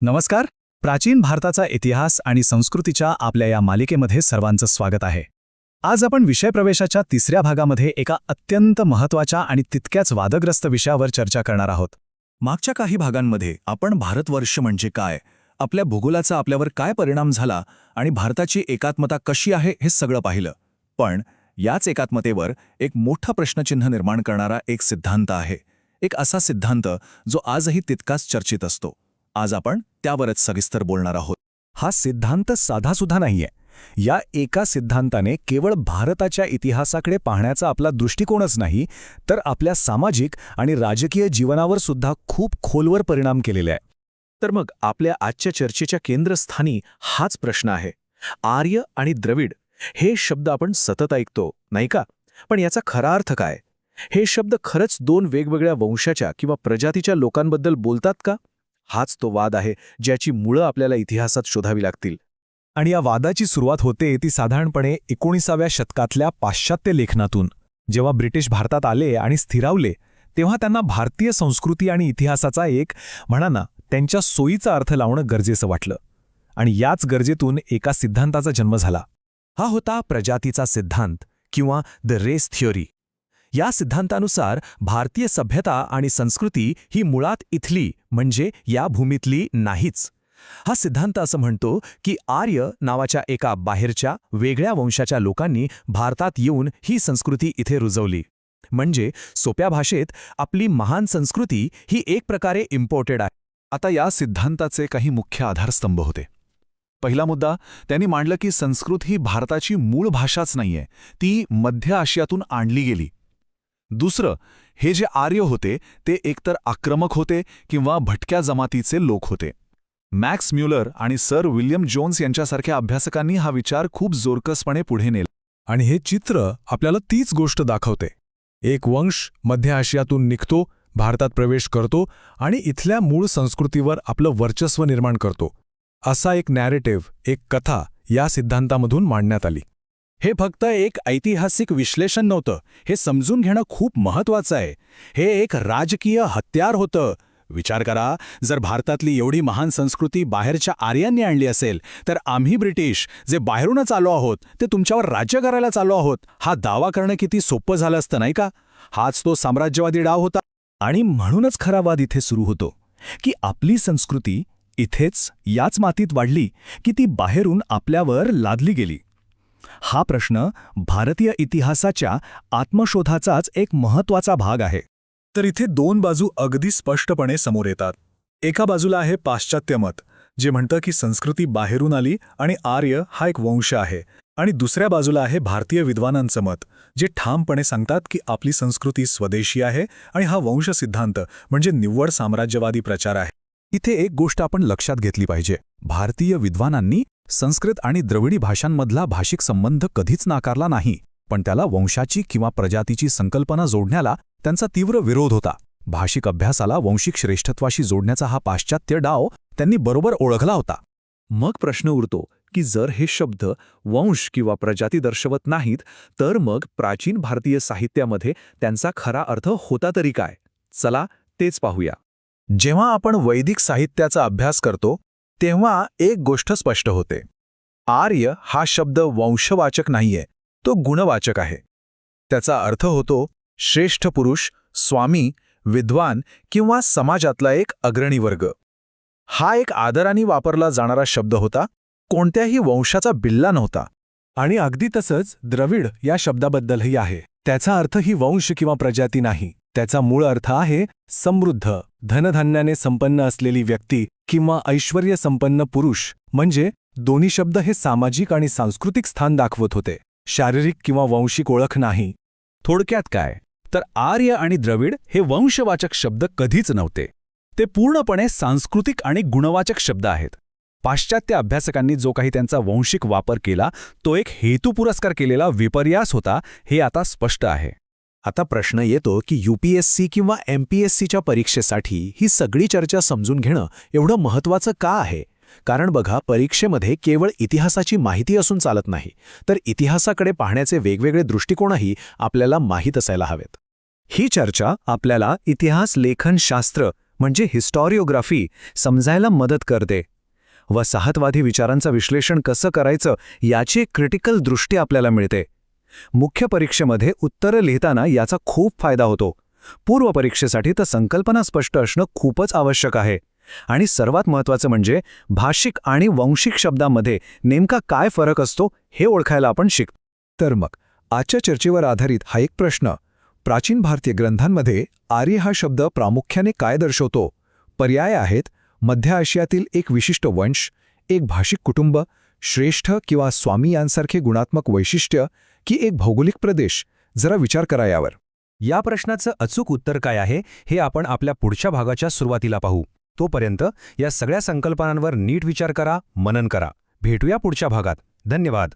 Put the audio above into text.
नमस्कार. प्राचीन भारताचा इतिहास आणि संस्कृतीच्या आपल्या या मालिकेमध्ये सर्वांचं स्वागत आहे. आज आपण विषयप्रवेशाच्या तिसऱ्या भागामध्ये एका अत्यंत महत्त्वाच्या आणि तितक्याच वादग्रस्त विषयावर चर्चा करणार आहोत. मागच्या काही भागांमध्ये आपण भारतवर्ष म्हणजे काय आपल्या भूगोलाचा आपल्यावर काय परिणाम झाला आणि भारताची एकात्मता कशी आहे हे सगळं पाहिलं. पण याच एकात्मतेवर एक मोठा प्रश्नचिन्ह निर्माण करणारा एक सिद्धांत आहे. एक असा सिद्धांत जो आजही तितकाच चर्चित असतो. आज आपण त्यावरच सविस्तर बोलणार आहोत. हा सिद्धांत साधासुद्धा नाहीये. या एका सिद्धांताने केवळ भारताच्या इतिहासाकडे पाहण्याचा आपला दृष्टिकोनच नाही तर आपल्या सामाजिक आणि राजकीय जीवनावर सुद्धा खूप खोलवर परिणाम केलेला आहे. तर मग आपल्या आजच्या चर्चेच्या केंद्रस्थानी हाच प्रश्न आहे. आर्य आणि द्रविड हे शब्द आपण सतत ऐकतो नाही का? पण याचा खरा अर्थ काय? हे शब्द खरंच दोन वेगवेगळ्या वंशाच्या किंवा प्रजातीच्या लोकांबद्दल बोलतात का? हाच तो वाद आहे ज्याची मुळं आपल्याला इतिहासात शोधावी लागतील. आणि या वादाची सुरुवात होते ती साधारणपणे एकोणीसाव्या शतकातल्या पाश्चात्य लेखनातून. जेव्हा ब्रिटिश भारतात आले आणि स्थिरावले तेव्हा त्यांना भारतीय संस्कृती आणि इतिहासाचा एक म्हणा ना त्यांच्या सोयीचा अर्थ लावणं गरजेचं वाटलं. आणि याच गरजेतून एका सिद्धांताचा जन्म झाला. हा होता प्रजातीचा सिद्धांत किंवा द रेस थिअरी या सिद्धांतानुसार भारतीय सभ्यता आणि संस्कृती ही मुळात इथली म्हणजे या भूमीतली नाहीच. हा सिद्धांत असं म्हणतो की आर्य नावाच्या एका बाहेरच्या वेगळ्या वंशाच्या लोकांनी भारतात येऊन ही संस्कृती इथे रुजवली. म्हणजे सोप्या भाषेत आपली महान संस्कृती ही एक प्रकारे इम्पोर्टेड आहे. आता या सिद्धांताचे काही मुख्य आधारस्तंभ होते. पहिला मुद्दा त्यांनी मांडलं की संस्कृत ही भारताची मूळ भाषाच नाहीये. ती मध्य आशियातून आणली गेली. दुसरं हे जे आर्य होते ते एकतर आक्रमक होते किंवा भटक्या जमातीचे लोक होते. मॅक्स म्युलर आणि सर विल्यम जोन्स यांच्यासारख्या अभ्यासकांनी हा विचार खूप जोरकसपणे पुढे नेला. आणि हे चित्र आपल्याला तीच गोष्ट दाखवते. एक वंश मध्य आशियातून निघतो भारतात प्रवेश करतो आणि इथल्या मूळ संस्कृतीवर आपलं वर्चस्व निर्माण करतो. असा एक नॅरेटिव्ह एक कथा या सिद्धांतामधून मांडण्यात आली. हे फक्त एक ऐतिहासिक विश्लेषण नव्हतं. हे समजून घेणं खूप महत्वाचं आहे. हे एक राजकीय हत्यार होतं. विचार करा जर भारतातली एवढी महान संस्कृती बाहेरच्या आर्यांनी आणली असेल तर आम्ही ब्रिटिश जे बाहेरूनच आलो आहोत ते तुमच्यावर राज्य करायला चालू आहोत. हा दावा करणं किती सोपं झालं असतं नाही का? हाच तो साम्राज्यवादी डाव होता. आणि म्हणूनच खरा वाद इथे सुरू होतो की आपली संस्कृती इथेच याच मातीत वाढली की ती बाहेरून आपल्यावर लादली गेली. हा प्रश्न भारतीय इतिहासाच्या आत्मशोधाचाच एक महत्त्वाचा भाग आहे. तर इथे दोन बाजू अगदी स्पष्टपणे समोर येतात. एका बाजूला आहे पाश्चात्य मत जे म्हणतं की संस्कृती बाहेरून आली आणि आर्य हा एक वंश आहे आणि दुसऱ्या बाजूला आहे भारतीय विद्वानांचं मत जे ठामपणे सांगतात की आपली संस्कृती स्वदेशी आहे आणि हा वंश सिद्धांत म्हणजे निव्वळ साम्राज्यवादी प्रचार आहे. इथे एक गोष्ट आपण लक्षात घेतली पाहिजे. भारतीय विद्वानांनी संस्कृत आणि द्रविडी भाषांमधला भाषिक संबंध कधीच नाकारला नाही पण त्याला वंशाची किंवा प्रजातीची संकल्पना जोडण्याला त्यांचा तीव्र विरोध होता. भाषिक अभ्यासाला वंशिक श्रेष्ठत्वाशी जोडण्याचा हा पाश्चात्य डाव त्यांनी बरोबर ओळखला होता. मग प्रश्न उरतो की जर हे शब्द वंश किंवा प्रजाती दर्शवत नाहीत तर मग प्राचीन भारतीय साहित्यामध्ये त्यांचा खरा अर्थ होता तरी काय? चला तेच पाहूया. जेव्हा आपण वैदिक साहित्याचा अभ्यास करतो तेव्हा एक गोष्ट स्पष्ट होते. आर्य हा शब्द वंशवाचक नाहीये तो गुणवाचक आहे. त्याचा अर्थ होतो श्रेष्ठ पुरुष स्वामी विद्वान किंवा समाजातला एक अग्रणी वर्ग. हा एक आदराने वापरला जाणारा शब्द होता कोणत्याही वंशाचा बिल्ला नव्हता. आणि अगदी तसंच द्रविड या शब्दाबद्दलही आहे. त्याचा अर्थ ही वंश किंवा प्रजाती नाही. त्याचा मूळ अर्थ आहे समृद्ध. धनधान्याने संपन्न असलेली व्यक्ती किंवा ऐश्वर्य संपन्न पुरुष म्हणजे दोन्ही शब्द हे सामाजिक आणि सांस्कृतिक स्थान दाखवत होते. शारीरिक किंवा वंशिक ओळख नाही. थोडक्यात काय? तर आर्य आणि द्रविड हे वंशवाचक शब्द कधीच नव्हते. ते पूर्णपणे सांस्कृतिक आणि गुणवाचक शब्द आहेत. पाश्चात्य अभ्यासकांनी जो काही त्यांचा वंशिक वापर केला तो एक हेतुपुरस्कार केलेला विपर्यास होता हे आता स्पष्ट आहे. आता प्रश्न येतो की यूपीएससी किंवा एमपीएससीच्या परीक्षेसाठी ही सगळी चर्चा समजून घेणं एवढं महत्त्वाचं का आहे? कारण बघा परीक्षेमध्ये केवळ इतिहासाची माहिती असून चालत नाही तर इतिहासाकडे पाहण्याचे वेगवेगळे दृष्टिकोनही आपल्याला माहीत असायला हवेत. ही चर्चा आपल्याला इतिहास लेखनशास्त्र म्हणजे हिस्टॉरिओग्राफी समजायला मदत करते. वसाहतवादी विचारांचं विश्लेषण कसं करायचं याची एक क्रिटिकल दृष्टी आपल्याला मिळते. मुख्य परीक्षेमध्ये उत्तरं लिहिताना याचा खूप फायदा होतो. पूर्व परीक्षेसाठी तर संकल्पना स्पष्ट असणं खूपच आवश्यक आहे. आणि सर्वात महत्त्वाचं म्हणजे भाषिक आणि वंशिक शब्दांमध्ये नेमका काय फरक असतो हे ओळखायला आपण शिक तर मग आजच्या चर्चेवर आधारित हा एक प्रश्न. प्राचीन भारतीय ग्रंथांमध्ये आर्य हा शब्द प्रामुख्याने काय दर्शवतो? पर्याय आहेत मध्य आशियातील एक विशिष्ट वंश एक भाषिक कुटुंब श्रेष्ठ किंवा स्वामी यांसारखे गुणात्मक वैशिष्ट्य की एक भौगोलिक प्रदेश? जरा विचार करा यावर. या प्रश्नाचं अचूक उत्तर काय आहे हे आपण आपल्या पुढच्या भागाच्या सुरुवातीला पाहू. तोपर्यंत या सगळ्या संकल्पनांवर नीट विचार करा मनन करा. भेटूया पुढच्या भागात. धन्यवाद.